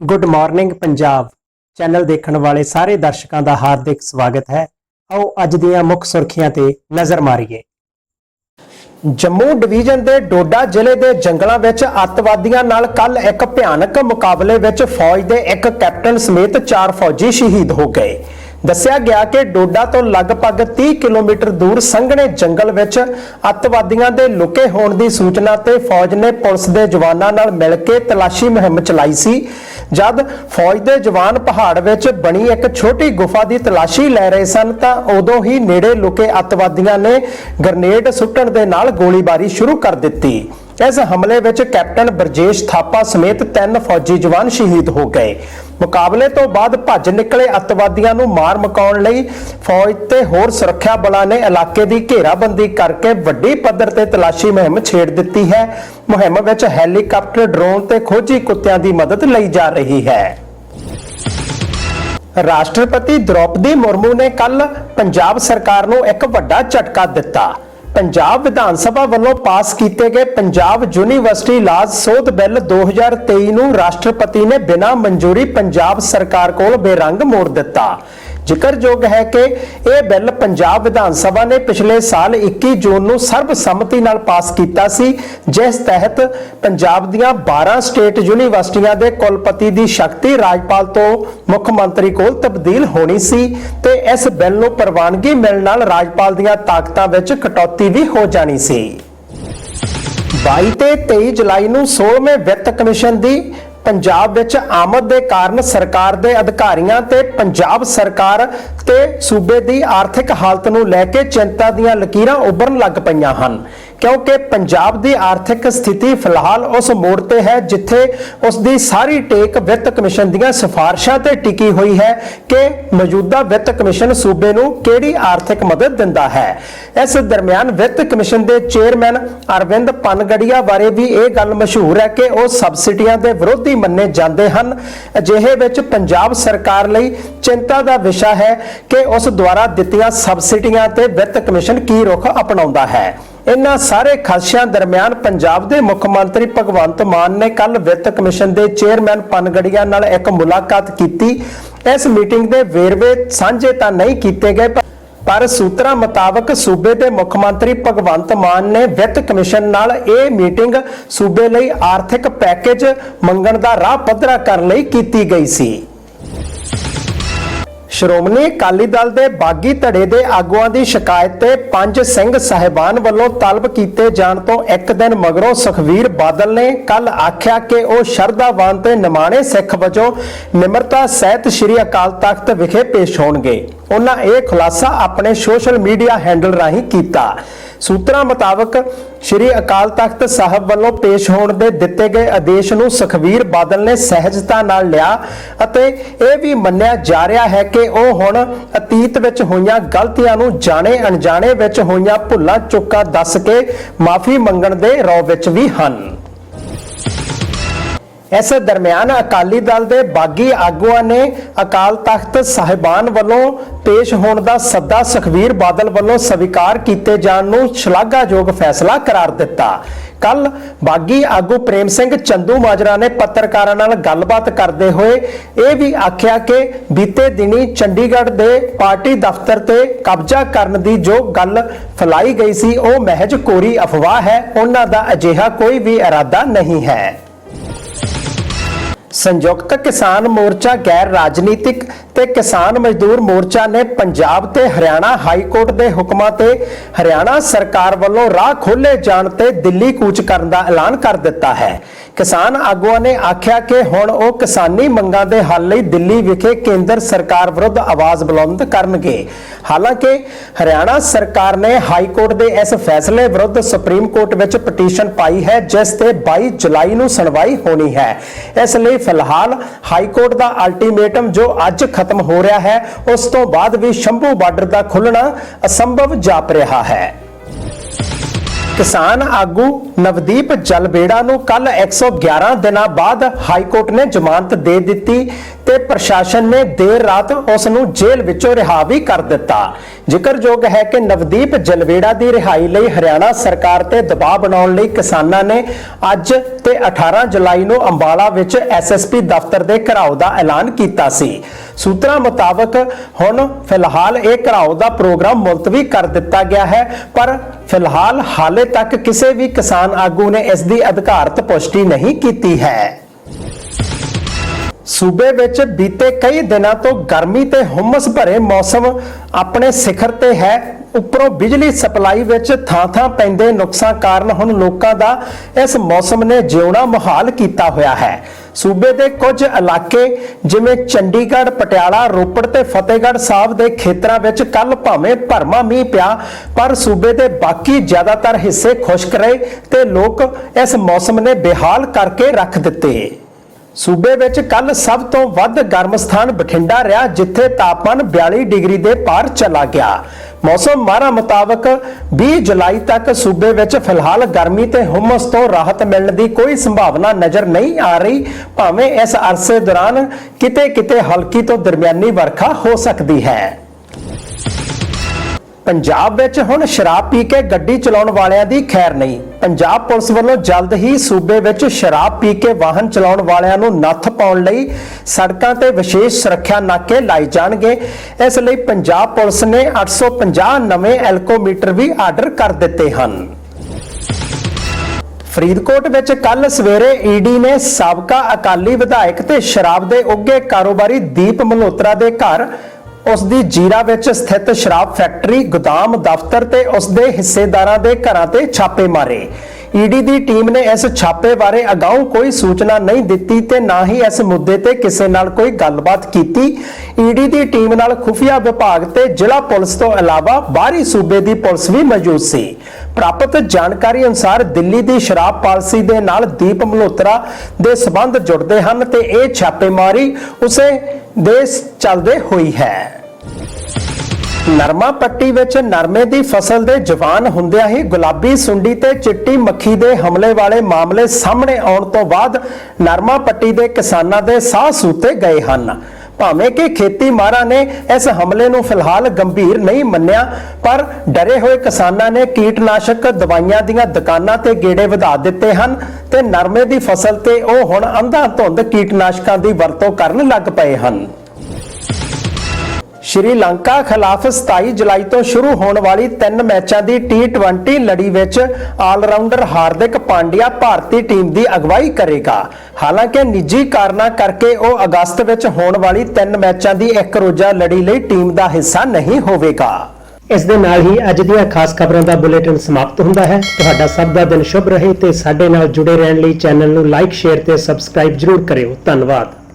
Good morning Punjab channel ਦੇਖਣ ਵਾਲੇ ਸਾਰੇ ਦਰਸ਼ਕਾਂ ਦਾ ਹਾਰਦਿਕ ਸਵਾਗਤ ਹੈ। ਆਓ ਅੱਜ ਦੀਆਂ ਮੁੱਖ ਸੁਰਖੀਆਂ ਤੇ ਨਜ਼ਰ ਮਾਰੀਏ। ਜੰਮੂ ਡਿਵੀਜ਼ਨ ਦੇ ਡੋਡਾ ਜ਼ਿਲ੍ਹੇ ਦੇ ਜੰਗਲਾਂ ਵਿੱਚ ਅੱਤਵਾਦੀਆਂ ਨਾਲ ਕੱਲ ਇੱਕ ਭਿਆਨਕ ਮੁਕਾਬਲੇ ਵਿੱਚ ਫੌਜ ਦੇ ਇੱਕ ਕੈਪਟਨ ਸਮੇਤ 4 ਫੌਜੀ ਸ਼ਹੀਦ ਹੋ ਗਏ। ਦੱਸਿਆ ਗਿਆ ਕਿ ਡੋਡਾ ਤੋਂ ਲਗਭਗ 30 ਕਿਲੋਮੀਟਰ ਦੂਰ ਸੰਘਣੇ ਜੰਗਲ ਵਿੱਚ ਅੱਤਵਾਦੀਆਂ ਦੇ ਲੁਕੇ ਹੋਣ ਦੀ ਸੂਚਨਾ ਤੇ ਫੌਜ ਨੇ ਪੁਲਿਸ ਦੇ ਜਵਾਨਾਂ ਨਾਲ ਮਿਲ ਕੇ ਤਲਾਸ਼ੀ ਮੁਹਿੰਮ ਚਲਾਈ ਸੀ। ਜਦ ਫੌਜ ਦੇ ਜਵਾਨ ਪਹਾੜ ਵਿੱਚ ਬਣੀ ਇੱਕ ਛੋਟੀ ਗੁਫਾ ਦੀ ਤਲਾਸ਼ੀ ਲੈ ਰਹੇ ਸਨ ਤਾਂ ਉਦੋਂ ਹੀ ਨੇੜੇ ਲੁਕੇ ਅੱਤਵਾਦੀਆਂ ਨੇ ਗ੍ਰਨੇਡ ਸੁੱਟਣ ਦੇ ਨਾਲ ਗੋਲੀਬਾਰੀ ਸ਼ੁਰੂ ਕਰ ਦਿੱਤੀ। ਇਸ ਹਮਲੇ ਵਿੱਚ ਕੈਪਟਨ ਬਰਜੇਸ਼ ਥਾਪਾ ਸਮੇਤ ਤਿੰਨ ਫੌਜੀ ਜਵਾਨ ਸ਼ਹੀਦ ਹੋ ਗਏ। ਮੁਕਾਬਲੇ ਤੋਂ ਬਾਅਦ ਭੱਜ ਨਿਕਲੇ ਅੱਤਵਾਦੀਆਂ ਨੂੰ ਮਾਰ ਮਕਾਉਣ ਲਈ ਫੌਜ ਤੇ ਹੋਰ ਸੁਰੱਖਿਆ ਬਲਾਂ ਨੇ ਇਲਾਕੇ ਦੀ ਘੇਰਾਬੰਦੀ ਕਰਕੇ ਵੱਡੀ ਪੱਧਰ ਤੇ ਤਲਾਸ਼ੀ ਮੁਹਿੰਮ ਛੇੜ ਦਿੱਤੀ ਹੈ। ਮੁਹਿੰਮ ਵਿੱਚ ਹੈਲੀਕਾਪਟਰ, ਡਰੋਨ ਤੇ ਖੋਜੀ ਕੁੱਤਿਆਂ ਦੀ ਮਦਦ ਲਈ ਜਾ ਰਹੀ ਹੈ। ਰਾਸ਼ਟਰਪਤੀ ਦ੍ਰੋਪਦੀ ਮੁਰਮੂ ਨੇ ਕੱਲ ਪੰਜਾਬ ਸਰਕਾਰ ਨੂੰ ਇੱਕ ਵੱਡਾ ਝਟਕਾ ਦਿੱਤਾ। ਪੰਜਾਬ ਵਿਧਾਨ ਸਭਾ ਵੱਲੋਂ ਪਾਸ ਕੀਤੇ ਗਏ ਪੰਜਾਬ ਯੂਨੀਵਰਸਿਟੀ ਲਾਜ਼ ਸੋਧ ਬਿੱਲ 2023 ਨੂੰ ਰਾਸ਼ਟਰਪਤੀ ਨੇ ਬਿਨਾਂ ਮਨਜ਼ੂਰੀ ਪੰਜਾਬ ਸਰਕਾਰ ਕੋਲ ਬੇਰੰਗ ਮੋੜ ਦਿੱਤਾ। ਜ਼ਿਕਰਯੋਗ ਹੈ ਕਿ ਇਹ ਬਿੱਲ ਪੰਜਾਬ ਵਿਧਾਨ ਸਭਾ ਨੇ ਪਿਛਲੇ ਸਾਲ 21 ਜੂਨ ਨੂੰ ਸਰਬਸੰਮਤੀ ਨਾਲ ਪਾਸ ਕੀਤਾ ਸੀ, ਜਿਸ ਤਹਿਤ ਪੰਜਾਬ ਦੀਆਂ 12 ਸਟੇਟ ਯੂਨੀਵਰਸਿਟੀਆਂ ਦੇ ਕੁਲਪਤੀ ਦੀ ਸ਼ਕਤੀ ਰਾਜਪਾਲ ਤੋਂ ਮੁੱਖ ਮੰਤਰੀ ਕੋਲ ਤਬਦੀਲ ਹੋਣੀ ਸੀ ਤੇ ਇਸ ਬਿੱਲ ਨੂੰ ਪ੍ਰਵਾਨਗੀ ਮਿਲਣ ਨਾਲ ਰਾਜਪਾਲ ਦੀਆਂ ਤਾਕਤਾਂ ਵਿੱਚ ਕਟੌਤੀ ਵੀ ਹੋ ਜਾਣੀ ਸੀ। 22 ਤੇ 23 ਜੁਲਾਈ ਨੂੰ 16ਵੇਂ ਵਿੱਤ ਕਮਿਸ਼ਨ ਦੀ ਪੰਜਾਬ ਵਿੱਚ ਆਮਦ ਦੇ ਕਾਰਨ ਸਰਕਾਰ ਦੇ ਅਧਿਕਾਰੀਆਂ ਤੇ ਪੰਜਾਬ ਸਰਕਾਰ ਤੇ ਸੂਬੇ ਦੀ ਆਰਥਿਕ ਹਾਲਤ ਨੂੰ ਲੈ ਕੇ ਚਿੰਤਾ ਦੀਆਂ ਲਕੀਰਾਂ ਉੱਭਰਨ ਲੱਗ ਪਈਆਂ ਹਨ। ਕਿਉਂਕਿ ਪੰਜਾਬ ਦੀ ਆਰਥਿਕ ਸਥਿਤੀ ਫਿਲਹਾਲ ਉਸ ਮੋੜ ਤੇ ਹੈ ਜਿੱਥੇ ਉਸ ਦੀ ਸਾਰੀ ਟੇਕ ਵਿੱਤ ਕਮਿਸ਼ਨ ਦੀਆਂ ਸਿਫਾਰਸ਼ਾਂ ਤੇ ਟਿਕੀ ਹੋਈ ਹੈ ਕਿ ਮੌਜੂਦਾ ਵਿੱਤ ਕਮਿਸ਼ਨ ਸੂਬੇ ਨੂੰ ਕਿਹੜੀ ਆਰਥਿਕ ਮਦਦ ਦਿੰਦਾ ਹੈ। ਇਸ ਦਰਮਿਆਨ ਵਿੱਤ ਕਮਿਸ਼ਨ ਦੇ ਚੇਅਰਮੈਨ ਅਰਵਿੰਦ ਪਨਗੜੀਆ ਬਾਰੇ ਵੀ ਇਹ ਗੱਲ ਮਸ਼ਹੂਰ ਹੈ ਕਿ ਉਹ ਸਬਸਿਡੀਆਂ ਦੇ ਵਿਰੋਧੀ ਮੰਨੇ ਜਾਂਦੇ ਹਨ। ਅਜਿਹੇ ਵਿੱਚ ਪੰਜਾਬ ਸਰਕਾਰ ਲਈ ਚਿੰਤਾ ਦਾ ਵਿਸ਼ਾ ਹੈ ਕਿ ਉਸ ਦੁਆਰਾ ਦਿੱਤੀਆਂ ਸਬਸਿਡੀਆਂ ਤੇ ਵਿੱਤ ਕਮਿਸ਼ਨ ਕੀ ਰੁਖ ਅਪਣਾਉਂਦਾ ਹੈ। ਇਨ੍ਹਾਂ ਸਾਰੇ ਖਦਸ਼ਿਆਂ ਦਰਮਿਆਨ ਪੰਜਾਬ ਦੇ ਮੁੱਖ ਮੰਤਰੀ ਭਗਵੰਤ ਮਾਨ ਨੇ ਕੱਲ ਵਿੱਤ ਕਮਿਸ਼ਨ ਦੇ ਚੇਅਰਮੈਨ ਪਨਗੜੀਆ ਨਾਲ ਇੱਕ ਮੁਲਾਕਾਤ ਕੀਤੀ। ਇਸ ਮੀਟਿੰਗ ਦੇ ਵੇਰਵੇ ਸਾਂਝੇ ਤਾਂ ਨਹੀਂ ਕੀਤੇ ਗਏ, ਪਰ ਪਰ ਸੂਤਰਾਂ ਮੁਤਾਬਕ ਸੂਬੇ ਦੇ ਮੁੱਖ ਮੰਤਰੀ ਭਗਵੰਤ ਮਾਨ ਨੇ ਵਿੱਤ ਕਮਿਸ਼ਨ ਨਾਲ ਇਹ ਮੀਟਿੰਗ ਸੂਬੇ ਲਈ ਆਰਥਿਕ ਪੈਕੇਜ ਮੰਗਣ ਦਾ ਰਾਹ ਪੱਧਰਾ ਕਰਨ ਲਈ ਕੀਤੀ ਗਈ ਸੀ। ਸ਼੍ਰੋਮਣੀ ਅਕਾਲੀ ਦਲ ਦੇ ਬਾਗੀ ਧੜੇ ਦੇ ਆਗੂਆਂ ਦੀ ਸ਼ਿਕਾਇਤ ਤੇ ਪੰਜ ਸਿੰਘ ਸਾਹਿਬਾਨ ਵੱਲੋਂ ਤਲਬ ਕੀਤੇ ਜਾਣ ਤੋਂ ਇੱਕ ਦਿਨ ਮਗਰੋਂ ਸੁਖਵੀਰ ਬਾਦਲ ਨੇ ਕੱਲ ਆਖਿਆ ਕਿ ਉਹ ਸ਼ਰਧਾਵਾਨ ਤੇ ਨਿਮਾਣੇ ਸਿੱਖ ਵਜੋਂ ਨਿਮਰਤਾ ਸਹਿਤ ਸ੍ਰੀ ਅਕਾਲ ਤਖਤ ਵਿਖੇ ਪੇਸ਼ ਹੋਣਗੇ। ਉਹਨਾਂ ਇਹ ਖੁਲਾਸਾ ਆਪਣੇ ਸੋਸ਼ਲ ਮੀਡੀਆ ਹੈਂਡਲ ਰਾਹੀਂ ਕੀਤਾ। ਸੂਤਰਾਂ ਮੁਤਾਬਕ ਸ੍ਰੀ ਅਕਾਲ ਤਖਤ ਸਾਹਿਬ ਵੱਲੋਂ ਪੇਸ਼ ਹੋਣ ਦੇ ਦਿੱਤੇ ਗਏ ਆਦੇਸ਼ ਨੂੰ ਸੁਖਵੀਰ ਬਾਦਲ ਨੇ ਸਹਿਜਤਾ ਨਾਲ ਲਿਆ ਅਤੇ ਇਹ ਵੀ ਮੰਨਿਆ ਜਾ ਰਿਹਾ ਹੈ ਕਿ ਉਹ ਹੁਣ ਅਤੀਤ ਵਿੱਚ ਹੋਈਆਂ ਗਲਤੀਆਂ ਨੂੰ ਜਾਣੇ ਅਣਜਾਣੇ ਵਿੱਚ ਹੋਈਆਂ ਭੁੱਲਾਂ ਚੁੱਕਾ ਦੱਸ ਕੇ ਮਾਫੀ ਮੰਗਣ ਦੇ ਰੌ ਵਿੱਚ ਵੀ ਹਨ। ਇਸ ਦਰਮਿਆਨ ਅਕਾਲੀ ਦਲ ਦੇ ਬਾਗੀ ਆਗੂਆਂ ਨੇ ਅਕਾਲ ਤਖਤ ਸਾਹਿਬਾਨ ਵੱਲੋਂ ਪੇਸ਼ ਹੋਣ ਦਾ ਸੱਦਾ ਸੁਖਵੀਰ ਬਾਦਲ ਵੱਲੋਂ ਸਵੀਕਾਰ ਕੀਤੇ ਜਾਣ ਨੂੰ ਸ਼ਲਾਘਾਯੋਗ ਫੈਸਲਾ ਕਰਾਰ ਦਿੱਤਾ। ਕੱਲ ਬਾਗੀ ਆਗੂ ਪ੍ਰੇਮ ਸਿੰਘ ਚੰਦੂ ਮਾਜਰਾ ਨੇ ਪੱਤਰਕਾਰਾਂ ਨਾਲ ਗੱਲਬਾਤ ਕਰਦੇ ਹੋਏ ਇਹ ਵੀ ਆਖਿਆ ਕਿ ਬੀਤੇ ਦਿਨੀ ਚੰਡੀਗੜ੍ਹ ਦੇ ਪਾਰਟੀ ਦਫ਼ਤਰ ਤੇ ਕਬਜ਼ਾ ਕਰਨ ਦੀ ਜੋ ਗੱਲ ਫੈਲਾਈ ਗਈ ਸੀ, ਉਹ ਮਹਿਜ ਕੋਰੀ ਅਫਵਾਹ ਹੈ। ਉਹਨਾਂ ਦਾ ਅਜਿਹਾ ਕੋਈ ਵੀ ਇਰਾਦਾ ਨਹੀਂ ਹੈ। ਸੰਯੁਕਤ ਕਿਸਾਨ ਮੋਰਚਾ ਗੈਰ ਰਾਜਨੀਤਿਕ ਤੇ ਕਿਸਾਨ ਮਜ਼ਦੂਰ ਮੋਰਚਾ ਨੇ ਪੰਜਾਬ ਤੇ ਹਰਿਆਣਾ ਹਾਈ ਕੋਰਟ ਦੇ ਹੁਕਮਾਂ ਤੇ ਹਰਿਆਣਾ ਸਰਕਾਰ ਵੱਲੋਂ ਰਾਹ ਖੋਲੇ ਜਾਣ ਤੇ ਦਿੱਲੀ ਕੂਚ ਕਰਨ ਦਾ ਐਲਾਨ ਕਰ ਦਿੱਤਾ ਹੈ। ਕਿਸਾਨ ਆਗੂਆਂ ਨੇ ਆਖਿਆ ਕਿ ਹੁਣ ਉਹ ਕਿਸਾਨੀ ਮੰਗਾਂ ਦੇ ਹੱਲ ਲਈ ਦਿੱਲੀ ਵਿਖੇ ਕੇਂਦਰ ਸਰਕਾਰ ਵਿਰੁੱਧ ਆਵਾਜ਼ ਬੁਲੰਦ ਕਰਨਗੇ। ਹਾਲਾਂਕਿ, ਹਰਿਆਣਾ ਸਰਕਾਰ ਨੇ ਹਾਈ ਕੋਰਟ ਦੇ ਇਸ ਫੈਸਲੇ ਵਿਰੁੱਧ ਸੁਪਰੀਮ ਕੋਰਟ ਵਿੱਚ ਪਟੀਸ਼ਨ ਪਾਈ ਹੈ, ਜਿਸ ਤੇ 22 ਜੁਲਾਈ ਨੂੰ ਸੁਣਵਾਈ ਹੋਣੀ ਹੈ। ਇਸ ਲਈ ਫਿਲਹਾਲ ਹਾਈ ਕੋਰਟ ਦਾ ਅਲਟੀਮੇਟਮ ਜੋ ਅੱਜ ਖਤਮ ਹੋ ਰਿਹਾ ਹੈ, ਉਸ ਤੋਂ ਬਾਅਦ ਵੀ ਸ਼ੰਭੂ ਬਾਰਡਰ ਦਾ ਖੁੱਲਣਾ ਅਸੰਭਵ ਜਾਪ ਰਿਹਾ ਹੈ। ਕਿਸਾਨ ਆਗੂ ਨਵਦੀਪ ਜਲਬੇੜਾ ਨੂੰ ਕੱਲ 111 ਦਿਨਾਂ ਬਾਅਦ ਹਾਈ ਕੋਰਟ ਨੇ ਜ਼ਮਾਨਤ ਦੇ ਦਿੱਤੀ। ਤੇ ਪ੍ਰਸ਼ਾਸਨ ਨੇ ਦੇਰ ਰਾਤ ਉਸ ਨੂੰ ਜੇਲ੍ਹ ਵਿੱਚੋਂ ਰਿਹਾ ਵੀ ਕਰ ਦਿੱਤਾ। ਜ਼ਿਕਰਯੋਗ ਹੈ ਕਿ ਨਵਦੀਪ ਜਲਬੇੜਾ ਦੀ ਰਿਹਾਈ ਲਈ ਹਰਿਆਣਾ ਸਰਕਾਰ ਤੇ ਦਬਾਅ ਬਣਾਉਣ ਲਈ ਕਿਸਾਨਾਂ ਨੇ ਅੱਜ ਤੇ 18 ਜੁਲਾਈ ਨੂੰ ਅੰਬਾਲਾ ਵਿੱਚ ਐਸਐਸਪੀ ਦਫ਼ਤਰ ਦੇ ਘਰਾਓ ਦਾ ਐਲਾਨ ਕੀਤਾ ਸੀ। ਸੂਤਰਾਂ ਮੁਤਾਬਕ ਹੁਣ ਫਿਲਹਾਲ ਇਹ ਘਰਾਓ ਦਾ ਪ੍ਰੋਗਰਾਮ ਮੁਲਤਵੀ ਕਰ ਦਿੱਤਾ ਗਿਆ ਹੈ, ਪਰ ਫਿਲਹਾਲ ਹਾਲੇ ਤੱਕ ਕਿਸੇ ਵੀ ਕਿਸਾਨ ਆਗੂ ਨੇ ਇਸ ਦੀ ਅਧਿਕਾਰਤ ਪੁਸ਼ਟੀ ਨਹੀਂ ਕੀਤੀ ਹੈ। ਸੂਬੇ ਵਿੱਚ ਬੀਤੇ ਕਈ ਦਿਨਾਂ ਤੋਂ ਗਰਮੀ ਤੇ ਹੁਮਸ ਭਰੇ ਮੌਸਮ ਆਪਣੇ ਸਿਖਰ ਤੇ ਹੈ। ਉੱਪਰੋਂ ਬਿਜਲੀ ਸਪਲਾਈ ਵਿੱਚ ਥਾਂ-ਥਾਂ ਪੈਂਦੇ ਨੁਕਸਾਂ ਕਾਰਨ ਹੁਣ ਲੋਕਾਂ ਦਾ ਇਸ ਮੌਸਮ ਨੇ ਜਿਉਣਾ ਮੁਹਾਲ ਕੀਤਾ ਹੋਇਆ ਹੈ। ਸੂਬੇ ਦੇ ਕੁਝ ਇਲਾਕੇ ਜਿਵੇਂ ਚੰਡੀਗੜ੍ਹ, ਪਟਿਆਲਾ, ਰੋਪੜ ਤੇ ਫਤਿਹਗੜ੍ਹ ਸਾਹਿਬ ਦੇ ਖੇਤਰਾਂ ਵਿੱਚ ਕੱਲ ਭਾਵੇਂ ਭਰਮਾ ਮੀਂਹ ਪਿਆ, ਪਰ ਸੂਬੇ ਦੇ ਬਾਕੀ ਜ਼ਿਆਦਾਤਰ ਹਿੱਸੇ ਖੁਸ਼ਕ ਰਹੇ ਤੇ ਲੋਕ ਇਸ ਮੌਸਮ ਨੇ ਬੇਹਾਲ ਕਰਕੇ ਰੱਖ ਦਿੱਤੇ। ਸੂਬੇ ਵਿੱਚ ਕੱਲ ਸਭ ਤੋਂ ਵੱਧ ਗਰਮ ਸਥਾਨ ਬਠਿੰਡਾ ਰਿਹਾ, ਜਿੱਥੇ ਤਾਪਮਾਨ 42 ਡਿਗਰੀ ਦੇ ਪਾਰ ਚਲਾ ਗਿਆ। ਮੌਸਮ ਮਾਹਰਾਂ ਮੁਤਾਬਕ 20 ਜੁਲਾਈ ਤੱਕ ਸੂਬੇ ਵਿੱਚ ਫਿਲਹਾਲ ਗਰਮੀ ਤੇ ਹੁਮਸ ਤੋਂ ਰਾਹਤ ਮਿਲਣ ਦੀ ਕੋਈ ਸੰਭਾਵਨਾ ਨਜ਼ਰ ਨਹੀਂ ਆ ਰਹੀ, ਭਾਵੇਂ ਇਸ ਅਰਸੇ ਦੌਰਾਨ ਕਿਤੇ-ਕਿਤੇ ਹਲਕੀ ਤੋਂ ਦਰਮਿਆਨੀ ਵਰਖਾ ਹੋ ਸਕਦੀ ਹੈ। ਪੰਜਾਬ ਵਿੱਚ ਹੁਣ ਸ਼ਰਾਬ ਪੀ ਕੇ ਗੱਡੀ ਚਲਾਉਣ ਵਾਲਿਆਂ ਦੀ ਖੈਰ ਨਹੀਂ। ਪੰਜਾਬ ਪੁਲਿਸ ਵੱਲੋਂ ਜਲਦ ਹੀ ਸੂਬੇ ਵਿੱਚ ਸ਼ਰਾਬ ਪੀ ਕੇ ਵਾਹਨ ਚਲਾਉਣ ਵਾਲਿਆਂ ਨੂੰ ਨੱਥ ਪਾਉਣ ਲਈ ਸੜਕਾਂ ਤੇ ਵਿਸ਼ੇਸ਼ ਸੁਰੱਖਿਆ ਨਾਕੇ ਲਾਏ ਜਾਣਗੇ। ਇਸ ਲਈ ਪੰਜਾਬ ਪੁਲਿਸ ਨੇ 850 ਨਵੇਂ ਐਲਕੋਮੀਟਰ ਵੀ ਆਰਡਰ ਕਰ ਦਿੱਤੇ ਹਨ। ਫਰੀਦਕੋਟ ਵਿੱਚ ਕੱਲ ਸਵੇਰੇ ਈਡੀ ਨੇ ਸਾਬਕਾ ਅਕਾਲੀ ਵਿਧਾਇਕ ਤੇ ਸ਼ਰਾਬ ਦੇ ਉੱਗੇ ਕਾਰੋਬਾਰੀ ਦੀਪ ਮਲਹੋਤਰਾ ਦੇ ਘਰ ਉਸ ਦੀ ਜੀਰਾ ਵਿੱਚ ਸਥਿਤ ਸ਼ਰਾਬ ਫੈਕਟਰੀ, ਗੋਦਾਮ, ਦਫ਼ਤਰ ਤੇ ਉਸ ਦੇ ਹਿੱਸੇਦਾਰਾਂ ਦੇ ਘਰਾਂ ਤੇ ਛਾਪੇ ਮਾਰੇ। ਈਡੀ ਦੀ ਟੀਮ ਨੇ ਇਸ ਛਾਪੇ ਬਾਰੇ ਅਗਾਊਂ ਕੋਈ ਸੂਚਨਾ ਨਹੀਂ ਦਿੱਤੀ ਤੇ ਨਾ ਹੀ ਇਸ ਮੁੱਦੇ ਤੇ ਕਿਸੇ ਨਾਲ ਕੋਈ ਗੱਲਬਾਤ ਕੀਤੀ। ਈਡੀ ਦੀ ਟੀਮ ਨਾਲ ਖੁਫੀਆ ਵਿਭਾਗ ਤੇ ਜ਼ਿਲ੍ਹਾ ਪੁਲਿਸ ਤੋਂ ਇਲਾਵਾ ਬਾਹਰੀ ਸੂਬੇ ਦੀ ਪੁਲਿਸ ਵੀ ਮੌਜੂਦ ਸੀ। ਪ੍ਰਾਪਤ ਜਾਣਕਾਰੀ ਅਨੁਸਾਰ ਦਿੱਲੀ ਦੀ ਸ਼ਰਾਬ ਪਾਲਿਸੀ ਦੇ ਨਾਲ ਦੀਪ ਮਲਹੋਤਰਾ ਦੇ ਸਬੰਧ ਜੁੜਦੇ ਹਨ ਤੇ ਇਹ ਛਾਪੇਮਾਰੀ ਉਸੇ ਦੇਸ਼ ਚੱਲਦੇ ਹੋਈ ਹੈ। ਨਰਮਾ ਪੱਟੀ ਵਿੱਚ ਨਰਮੇ ਦੀ ਫਸਲ ਦੇ ਜਵਾਨ ਹੁੰਦਿਆਂ ਹੀ ਗੁਲਾਬੀ ਸੁੰਡੀ ਤੇ ਚਿੱਟੀ ਮੱਖੀ ਦੇ ਹਮਲੇ ਵਾਲੇ ਮਾਮਲੇ ਸਾਹਮਣੇ ਆਉਣ ਤੋਂ ਬਾਅਦ ਨਰਮਾ ਪੱਟੀ ਦੇ ਕਿਸਾਨਾਂ ਦੇ ਸਾਹ ਸੂਤੇ ਗਏ ਹਨ। ਭਾਵੇਂ ਕਿ ਖੇਤੀ ਮਾਰਾ ਨੇ ਇਸ ਹਮਲੇ ਨੂੰ ਫਿਲਹਾਲ ਗੰਭੀਰ ਨਹੀਂ ਮੰਨਿਆ, ਪਰ ਡਰੇ ਹੋਏ ਕਿਸਾਨਾਂ ਨੇ ਕੀਟਨਾਸ਼ਕ ਦਵਾਈਆਂ ਦੀਆਂ ਦੁਕਾਨਾਂ ਤੇ ਗੇੜੇ ਵਧਾ ਦਿੱਤੇ ਹਨ ਤੇ ਨਰਮੇ ਦੀ ਫਸਲ ਤੇ ਉਹ ਹੁਣ ਅੰਧਾ ਧੁੰਦ ਕੀਟਨਾਸ਼ਕਾਂ ਦੀ ਵਰਤੋਂ ਕਰਨ ਲੱਗ ਪਏ ਹਨ। ਸ਼੍ਰੀਲੰਕਾ ਖਿਲਾਫ 27 ਜੁਲਾਈ ਤੋਂ ਸ਼ੁਰੂ ਹੋਣ ਵਾਲੀ ਤਿੰਨ ਮੈਚਾਂ ਦੀ T20 ਲੜੀ ਵਿੱਚ ਆਲਰਾਊਂਡਰ ਹਾਰਦਿਕ ਪਾਂਡਿਆ ਭਾਰਤੀ ਟੀਮ ਦੀ ਅਗਵਾਈ ਕਰੇਗਾ। ਹਾਲਾਂਕਿ ਨਿੱਜੀ ਕਾਰਨਾਂ ਕਰਕੇ ਉਹ ਅਗਸਤ ਵਿੱਚ ਹੋਣ ਵਾਲੀ ਤਿੰਨ ਮੈਚਾਂ ਦੀ ਇੱਕ ਰੋਜ਼ਾ ਲੜੀ ਲਈ ਟੀਮ ਦਾ ਹਿੱਸਾ ਨਹੀਂ ਹੋਵੇਗਾ। ਇਸ ਦੇ ਨਾਲ ਹੀ ਅੱਜ ਦੀਆਂ ਖਾਸ ਖਬਰਾਂ ਦਾ ਬੁਲੇਟਿਨ ਸਮਾਪਤ ਹੁੰਦਾ ਹੈ। ਤੁਹਾਡਾ ਸਭ ਦਾ ਦਿਨ ਸ਼ੁਭ ਰਹੇ ਤੇ ਸਾਡੇ ਨਾਲ ਜੁੜੇ ਰਹਿਣ ਲਈ ਚੈਨਲ ਨੂੰ ਲਾਈਕ ਸ਼ੇਅਰ ਤੇ ਸਬਸਕ੍ਰਾਈਬ ਜਰੂਰ ਕਰਿਓ। ਧੰਨਵਾਦ।